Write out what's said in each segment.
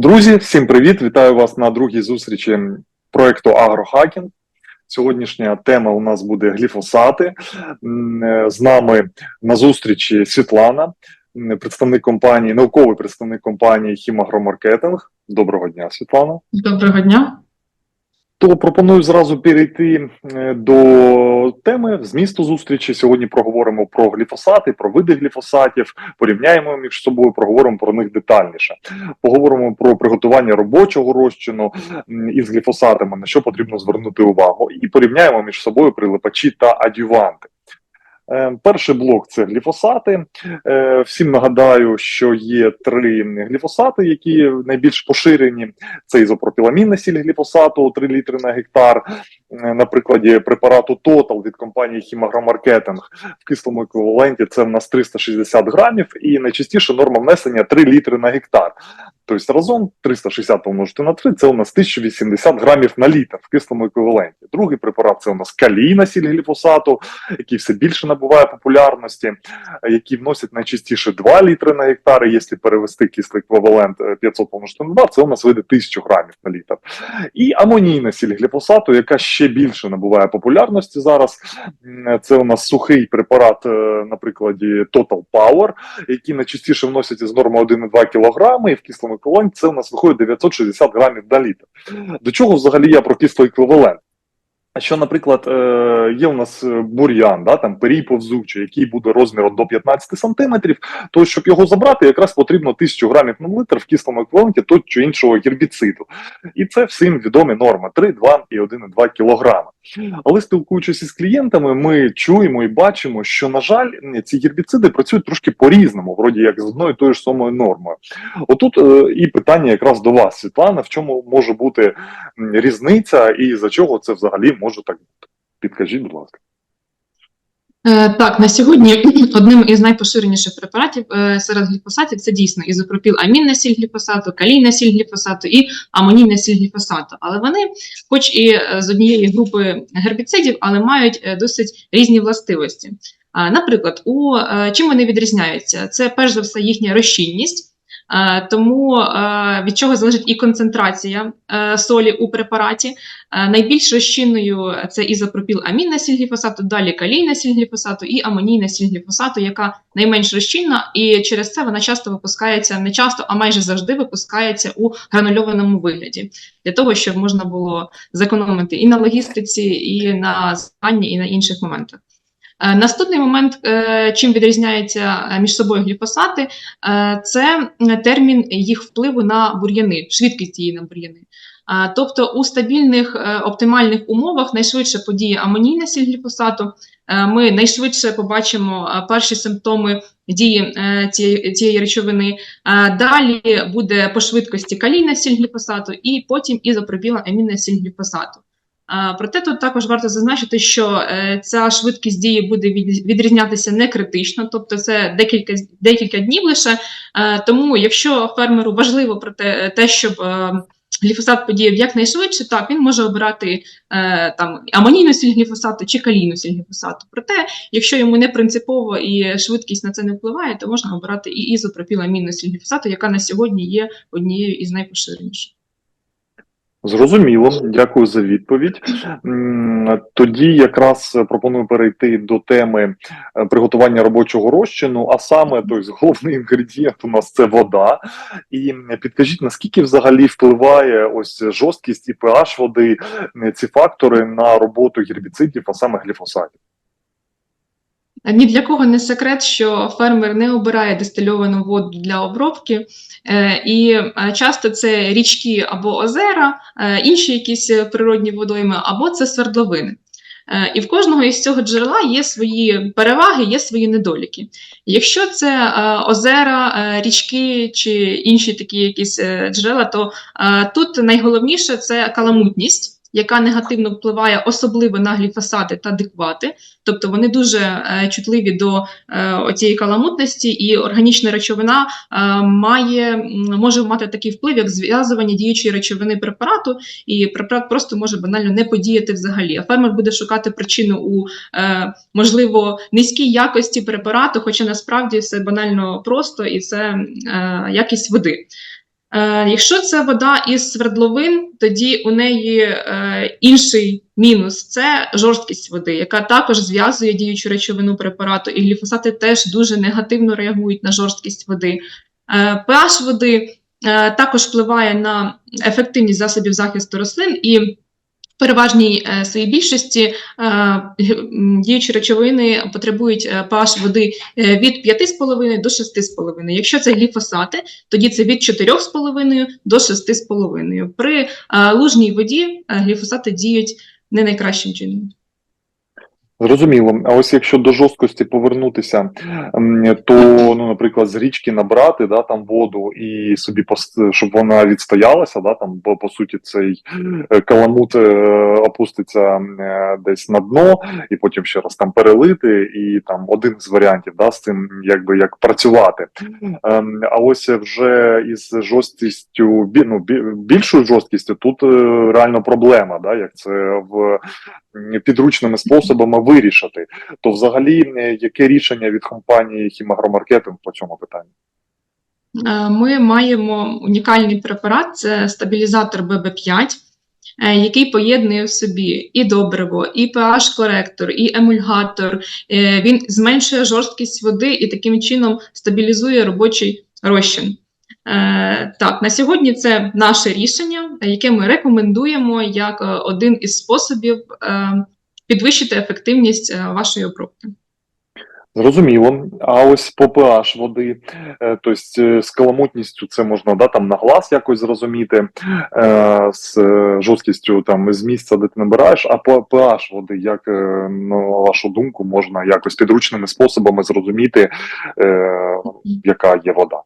Друзі, всім привіт! Вітаю вас на другій зустрічі проекту Агрохакінг. Сьогоднішня тема у нас буде гліфосати. Е, З нами на зустрічі Світлана, представник компанії, науковий представник компанії Хімагромаркетинг. Доброго дня, Світлана. Доброго дня. То пропоную зразу перейти е, до теми змісту зустрічі. Сьогодні проговоримо про гліфосати, про види гліфосатів, порівняємо між собою, проговоримо про них детальніше. Поговоримо про приготування робочого розчину із гліфосатами, на що потрібно звернути увагу, і порівняємо між собою прилипачі та адюванти. Е, Перший блок це гліфосати. Е, Всім нагадаю, що є три гліфосати, які найбільш поширені. Це ізопропіламінна сіль гліфосату 3 літри на гектар. Е, На прикладі препарату Total від компанії Хімагромаркетинг в кислому еквіваленті це в нас 360 грамів, і найчастіше норма внесення 3 літри на гектар. Тобто разом 360 помножити на 3 це у нас 1080 грамів на літр в кислому еквіваленті. Другий препарат це у нас калійна сіль гліфосату, який все більше набуває популярності, е, які вносять найчастіше 2 літри на гектар. Якщо перевести кислий еквівалент е, 500 помножити на 2, це у нас вийде 1000 грамів на літр. І амонійна сіль гліфосату, яка ще більше набуває популярності зараз. Це у нас сухий препарат, наприклад, Total Power, який найчастіше вносять із норми 1,2 кг, і в кислому еквіваленті це у нас виходить 960 грамів на літр. До чого взагалі я про кислий еквівалент? Що, наприклад, е, є у нас е, бур'ян, да, там перій повзучий, який буде розміром до 15 сантиметрів, то щоб його забрати, якраз потрібно 1000 грамів на литр в кислому еквіваленті того чи іншого гербіциду. І це всім відомі норми 3, 2 і 1,2 кілограма. Але спілкуючись із клієнтами, ми чуємо і бачимо, що, на жаль, ці гербіциди працюють трошки по-різному, вроді як з одною і тою ж самою нормою. Отут е, і питання якраз до вас, Світлана, в чому може бути різниця і за чого це взагалі може так бути? Підкажіть, будь ласка. Е, Так, на сьогодні одним із найпоширеніших препаратів е, серед гліфосатів це дійсно ізопропіламінна сіль гліфосату, калійна сіль гліфосату і амонійна сіль гліфосату. Але вони, хоч і е, з однієї групи гербіцидів, але мають досить різні властивості. Наприклад, у чим вони відрізняються? Це перш за все їхня розчинність. Е, Тому е, від чого залежить і концентрація е, солі у препараті. Найбільш розчинною це ізопропіламінна сіль гліфосату, далі калійна сіль гліфосату і амонійна сіль гліфосату, яка найменш розчинна, і через це вона часто випускається, не часто, а майже завжди випускається у гранульованому вигляді, для того, щоб можна було зекономити і на логістиці, і на збиранні, і на інших моментах. Е, Наступний момент, е, чим відрізняються е, між собою гліфосати, це термін їх впливу на бур'яни, швидкість її на бур'яни. Тобто у стабільних оптимальних умовах найшвидше подіє амонійна сіль гліфосату. Ми найшвидше побачимо перші симптоми дії цієї, речовини. Далі буде по швидкості калійна сіль гліфосату і потім ізопропіла амінна сіль гліфосату. Проте тут також варто зазначити, що е, ця швидкість дії буде відрізнятися не критично, тобто це декілька, декілька днів лише. Е, Тому, якщо фермеру важливо про те, щоб е, гліфосат подіяв якнайшвидше, так він може обирати там амонійну сіль гліфосату чи калійну сіль гліфосату. Проте, якщо йому не принципово і швидкість на це не впливає, то можна обирати і ізопропіламінну сіль гліфосату, яка на сьогодні є однією із найпоширеніших. Зрозуміло, дякую за відповідь. Тоді якраз пропоную перейти до теми е, приготування робочого розчину, а саме той головний інгредієнт у нас це вода. І підкажіть, наскільки взагалі впливає ось жорсткість і pH води, ці фактори на роботу гербіцидів, а саме гліфосатів? Ні для кого не секрет, що фермер не обирає дистильовану воду для обробки, е, і е, часто це річки або озера, е, інші якісь природні водойми, або це свердловини. І в кожного із цього джерела є свої переваги, є свої недоліки. Якщо це озера, річки чи інші такі якісь джерела, то тут найголовніше це каламутність. Яка негативно впливає особливо на гліфосати та диквати, тобто вони дуже е, чутливі до е, оцієї каламутності, і органічна речовина е, має, може мати такий вплив, як зв'язування діючої речовини препарату, і препарат просто може банально не подіяти взагалі. А фермер буде шукати причину у можливо низькій якості препарату, хоча насправді все банально просто і це якість води. Е, Якщо це вода із свердловин, тоді у неї е, інший мінус це жорсткість води, яка також зв'язує діючу речовину препарату, і гліфосати теж дуже негативно реагують на жорсткість води. Е, pH води також впливає на ефективність засобів захисту рослин і. Переважній е, своїй більшості е, діючі речовини потребують е, pH води від 5,5 до 6,5. Якщо це гліфосати, тоді це від 4,5 до 6,5. При лужній воді гліфосати діють не найкращим чином. Зрозуміло. А ось якщо до жорсткості повернутися, то, ну, наприклад, з річки набрати да, там воду і собі пос- щоб вона відстоялася, да, там, бо по суті цей е, каламут е, опуститься е, десь на дно, і потім ще раз там перелити, і там один з варіантів да, з цим якби як працювати. Ем, А ось вже із жорсткістю, ну, бі- більшою жорсткістю тут реально проблема, да, як це в підручними способами вирішити. То взагалі яке рішення від компанії Хімагромаркетинг по цьому питанню? Е, Ми маємо унікальний препарат це стабілізатор ББ5, е, який поєднує в собі і добриво, і pH-коректор, і емульгатор. Е, Він зменшує жорсткість води і таким чином стабілізує робочий розчин. Е, Так, на сьогодні це наше рішення, яке ми рекомендуємо як е, один із способів е, підвищити ефективність вашої обробки. Зрозуміло. А ось по pH води, тобто з каламутністю це можна да, там на глаз якось зрозуміти, з жорсткістю там з місця, де ти набираєш, а по pH води, як, на вашу думку, можна якось підручними способами зрозуміти, яка є вода?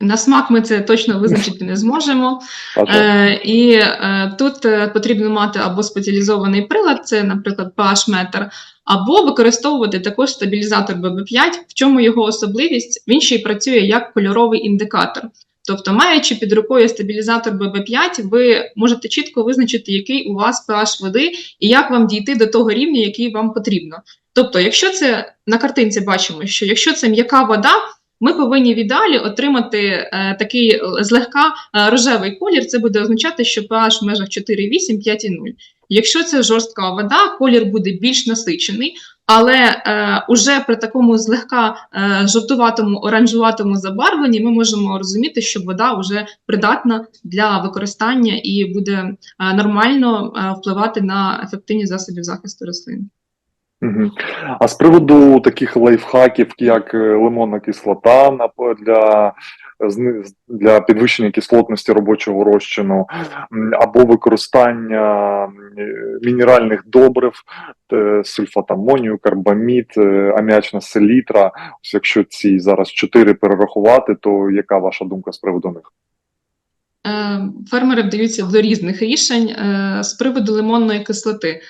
На смак ми це точно визначити не зможемо. Е, і е, тут е, потрібно мати або спеціалізований прилад, це, наприклад, pH-метр, або використовувати також стабілізатор BB5. В чому його особливість? Він ще й працює як кольоровий індикатор. Тобто, маючи під рукою стабілізатор BB5, ви можете чітко визначити, який у вас pH води і як вам дійти до того рівня, який вам потрібно. Тобто, якщо це на картинці бачимо, що якщо це м'яка вода, ми повинні в ідеалі отримати е, такий е, злегка е, рожевий колір. Це буде означати, що pH в межах 4,8, 5,0. Якщо це жорстка вода, колір буде більш насичений, але е, уже при такому злегка е, жовтуватому, оранжуватому забарвленні ми можемо розуміти, що вода вже придатна для використання і буде е, нормально е, впливати на ефективність засобів захисту рослин. А з приводу таких лайфхаків, як е, лимонна кислота для, для підвищення кислотності робочого розчину, або використання мінеральних добрив, е, сульфат амонію, карбамід, е, аміачна селітра. Ось якщо ці зараз чотири перерахувати, то яка ваша думка з приводу них? Фермери вдаються до різних рішень з приводу лимонної кислоти.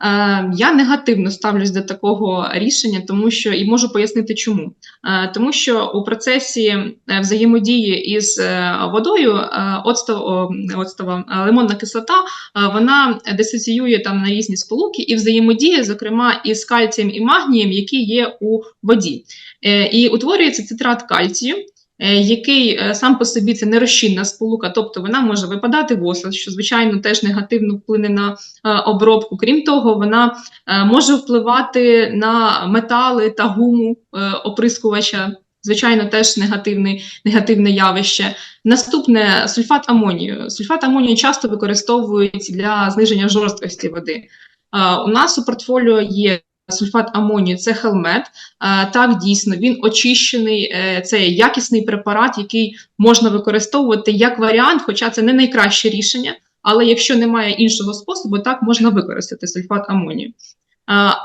Е, Я негативно ставлюсь до такого рішення, тому що і можу пояснити, чому. Е, Тому що у процесі е, взаємодії із водою оцтова, е, лимонна кислота вона дисоціює там на різні сполуки і взаємодіє, зокрема, із кальцієм і магнієм, які є у воді. І утворюється цитрат кальцію, який е, сам по собі це нерозчинна сполука, тобто вона може випадати в осад, що звичайно теж негативно вплине на е, обробку. Крім того, вона е, може впливати на метали та гуму е, оприскувача. Звичайно, теж негативне, негативне явище. Наступне сульфат амонію. Сульфат амонію часто використовують для зниження жорсткості води. Е, У нас у портфоліо є сульфат амонію, це хелмет. Так, дійсно, він очищений. е, Це якісний препарат, який можна використовувати як варіант, хоча це не найкраще рішення. Але якщо немає іншого способу, так можна використати сульфат амонію.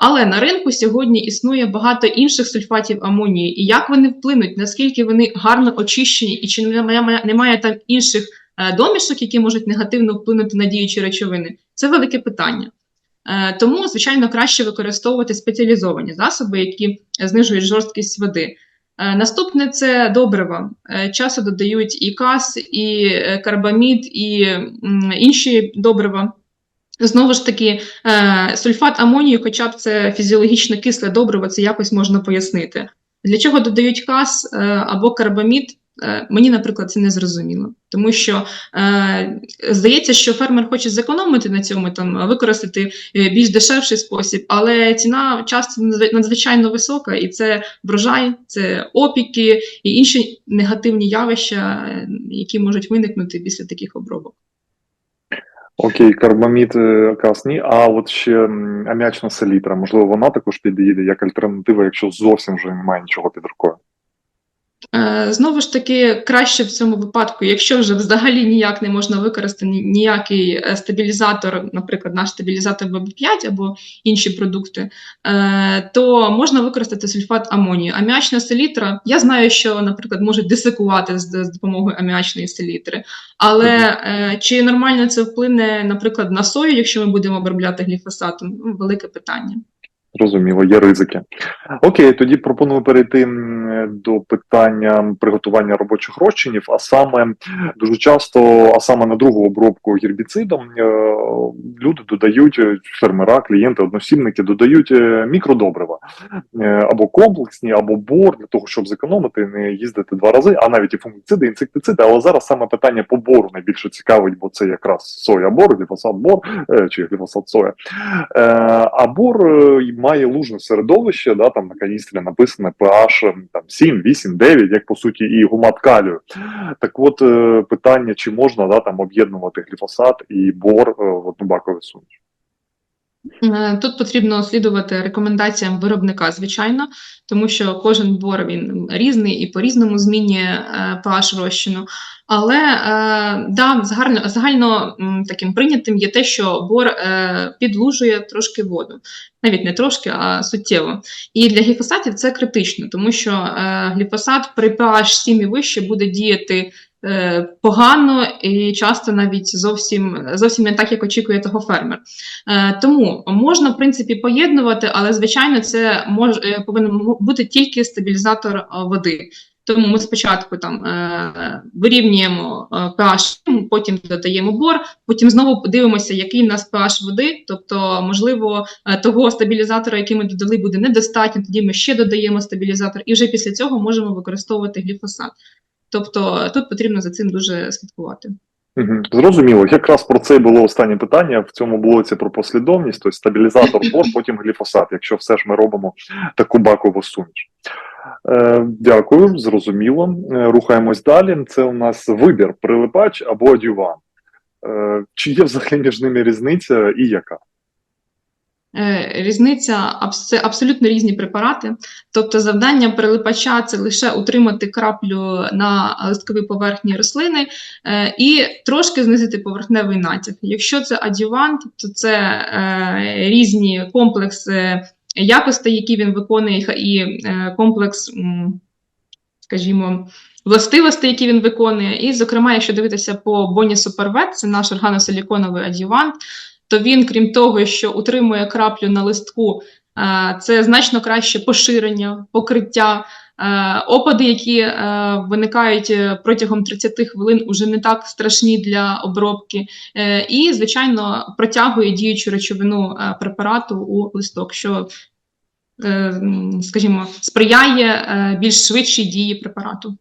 Але на ринку сьогодні існує багато інших сульфатів амонії, і як вони вплинуть, наскільки вони гарно очищені, і чи немає, немає там інших е, домішок, які можуть негативно вплинути на діючі речовини, це велике питання. Е, Тому, звичайно, краще використовувати спеціалізовані засоби, які знижують жорсткість води. Е, Наступне це добрива. Е, Часто додають і кас, і карбамід, і інші добрива. Знову ж таки, сульфат амонію, хоча б це фізіологічно кисле добриво, це якось можна пояснити. Для чого додають кас або карбамід? Е, Мені, наприклад, це не зрозуміло, тому що е, здається, що фермер хоче зекономити на цьому, там використати е, більш дешевший спосіб, але ціна часто надзвичай- надзвичайно висока, і це врожай, це опіки і інші негативні явища, е, які можуть виникнути після таких обробок. Окей, карбамід е, якраз ні. А от ще м, аміачна селітра, можливо, вона також підійде як альтернатива, якщо зовсім вже немає нічого під рукою. Е, Знову ж таки, краще в цьому випадку, якщо вже взагалі ніяк не можна використати ніякий е, стабілізатор, наприклад, наш стабілізатор ББ5 або інші продукти, е, то можна використати сульфат амонію. Аміачна селітра, я знаю, що, наприклад, можуть десикувати з, допомогою аміачної селітри, але е, чи нормально це вплине, наприклад, на сою, якщо ми будемо обробляти гліфосатом? Ну, велике питання. Зрозуміло, є ризики. Окей, тоді пропоную перейти до питання приготування робочих розчинів, а саме дуже часто, а саме на другу обробку гербіцидом, е, люди додають е, фермера, клієнти, односібники додають е, мікродобрива або комплексні, або бор для того, щоб зекономити, не їздити два рази, а навіть і фунгіциди, інсектициди. Але зараз саме питання по бору найбільше цікавить, бо це якраз соя бор, гліфосат бор чи гліфосат соя. А бор й має лужне середовище, да, там на каністрі написано pH там, 7, 8, 9, як по суті і гумат калію. Так от е, питання, чи можна да, там об'єднувати гліфосат і бор е, в одну бакову суміш. Е, Тут потрібно слідувати рекомендаціям виробника, звичайно, тому що кожен бор він різний і по-різному змінює е, pH розчину. Але е, да, загально, загально таким прийнятим є те, що бор підлужує трошки воду, навіть не трошки, а суттєво. І для гліфосатів це критично, тому що гліфосат при pH 7 і вище буде діяти погано і часто навіть зовсім, зовсім не так, як очікує того фермер. Е, Тому можна, в принципі, поєднувати, але звичайно, це мож, е, повинен бути тільки стабілізатор е, води. Тому ми спочатку там е, вирівнюємо е, pH, потім додаємо бор, потім знову подивимося, який в нас pH води. Тобто, можливо, е, того стабілізатора, який ми додали, буде недостатньо. Тоді ми ще додаємо стабілізатор, і вже після цього можемо використовувати гліфосат. Тобто тут потрібно за цим дуже слідкувати. Зрозуміло. Якраз про це було останнє питання в цьому блоці про послідовність, тобто стабілізатор бор, потім гліфосат, якщо все ж ми робимо таку бакову суміш. Е, дякую, зрозуміло. Е, рухаємось далі. Це у нас вибір прилипач або адювант. Е, чи є взагалі між ними різниця і яка? Е, Різниця це абсолютно різні препарати. Тобто, завдання прилипача це лише утримати краплю на листковій поверхні рослини е, і трошки знизити поверхневий натяк. Якщо це адювант, то це е, різні комплекси якостей, які він виконує, і комплекс, скажімо. Властивостей, які він виконує, і, зокрема, якщо дивитися по Боні Супервет, це наш органосиліконовий адювант, то він, крім того, що утримує краплю на листку, е, це значно краще поширення, покриття. Е, Опади, які е, виникають протягом 30 хвилин, уже не так страшні для обробки, і, звичайно, протягує діючу речовину препарату у листок, що, скажімо, сприяє більш швидшій дії препарату.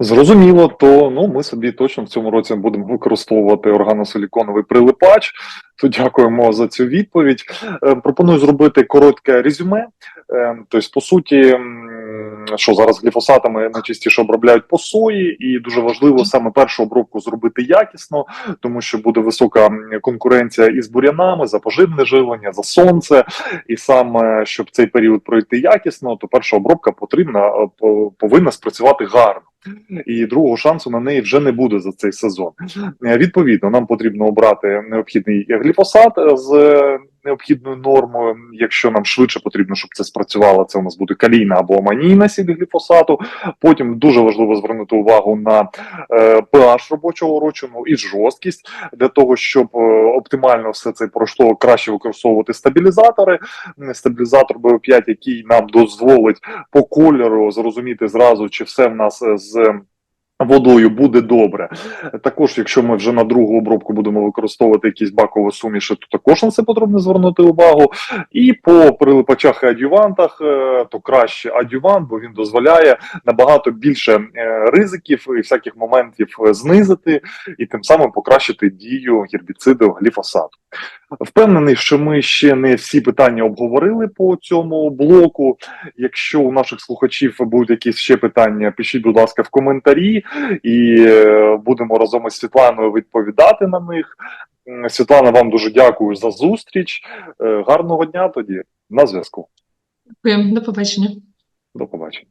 Зрозуміло, то ну ми собі точно в цьому році будемо використовувати органосиліконовий прилипач. То дякуємо за цю відповідь. Е, пропоную зробити коротке резюме. Тобто, по суті, що зараз гліфосатами найчастіше обробляють по сої, і дуже важливо саме першу обробку зробити якісно, тому що буде висока конкуренція із бурянами за поживне живлення, за сонце. І саме щоб цей період пройти якісно, то перша обробка потрібна е, по- повинна спрацювати гарно. І другого шансу на неї вже не буде за цей сезон. Е, Відповідно, нам потрібно обрати необхідний гліфосат з необхідною нормою. Якщо нам швидше потрібно, щоб це спрацювало, це у нас буде калійна або аманійна сіль гліфосату. Потім дуже важливо звернути увагу на е, pH робочого розчину і жорсткість для того, щоб е, оптимально все це пройшло, краще використовувати стабілізатори. Стабілізатор БО5, який нам дозволить по кольору зрозуміти зразу, чи все в нас е, з водою буде добре. Також, якщо ми вже на другу обробку будемо використовувати якісь бакові суміші, то також на це потрібно звернути увагу. І по прилипачах і адювантах, е, то краще адювант, бо він дозволяє набагато більше е, ризиків і всяких моментів е, знизити, і тим самим покращити дію гербіциду гліфосату. Впевнений, що ми ще не всі питання обговорили по цьому блоку. Якщо у наших слухачів будуть якісь ще питання, пишіть, будь ласка, в коментарі, і е, будемо разом із Світланою відповідати на них. Світлана, вам дуже дякую за зустріч. Е, Гарного дня тоді на зв'язку. Дякую, до побачення. До побачення.